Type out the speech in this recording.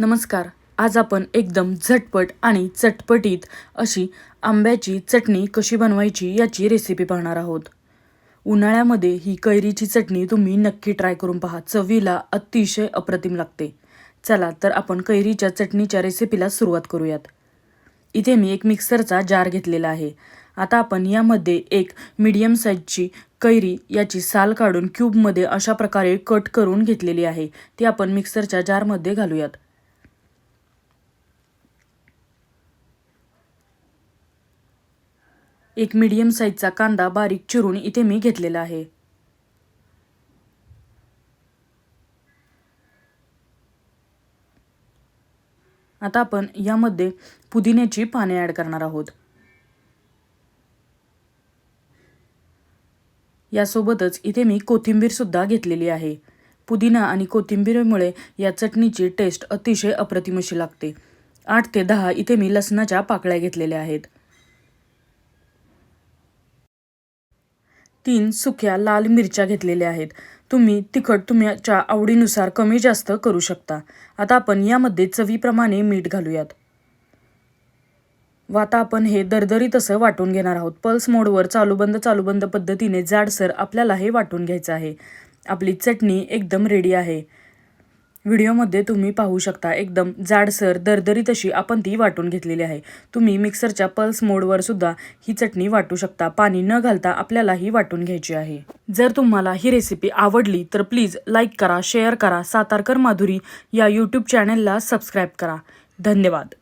नमस्कार. आज आपण एकदम झटपट आणि चटपटीत अशी आंब्याची चटणी कशी बनवायची याची रेसिपी पाहणार आहोत. उन्हाळ्यामध्ये ही कैरीची चटणी तुम्ही नक्की ट्राय करून पहा. चवीला अतिशय अप्रतिम लागते. चला तर आपण कैरीच्या चटणीच्या रेसिपीला सुरुवात करूयात. इथे मी एक मिक्सरचा जार घेतलेला आहे. आता आपण यामध्ये एक मीडियम साईजची कैरी याची साल काढून क्यूबमध्ये अशा प्रकारे कट करून घेतलेली आहे. ती आपण मिक्सरच्या जारमध्ये घालूयात. एक मीडियम साईजचा कांदा बारीक चिरून इथे मी घेतलेला आहे. आता आपण यामध्ये पुदिन्याची पाने ॲड करणार आहोत. यासोबतच इथे मी कोथिंबीरसुद्धा घेतलेली आहे. पुदिना आणि कोथिंबीरमुळे या चटणीची टेस्ट अतिशय अप्रतिमशी लागते. आठ ते दहा इथे मी लसणाच्या पाकळ्या घेतलेल्या आहेत. तीन सुक्या लाल मिरच्या घेतलेल्या आहेत. तुम्ही तिखट तुमच्या आवडीनुसार कमी जास्त करू शकता. आता आपण यामध्ये चवीप्रमाणे मीठ घालूयात. व आता आपण हे दरदरीत असं वाटून घेणार आहोत. पल्स मोडवर चालूबंद चालूबंद पद्धतीने जाडसर आपल्याला हे वाटून घ्यायचं आहे. आपली चटणी एकदम रेडी आहे. व्हिडिओमध्ये तुम्ही पाहू शकता एकदम जाडसर दरदरीत अशी आपण ती वाटून घेतलेली आहे. तुम्ही मिक्सरच्या पल्स मोडवर सुद्धा ही चटणी वाटू शकता. पाणी न घालता आपल्याला ही वाटून घ्यायची आहे. जर तुम्हाला ही रेसिपी आवडली तर प्लीज लाईक करा शेअर करा सातारकर माधुरी या यूट्यूब चॅनलला सबस्क्राईब करा. धन्यवाद.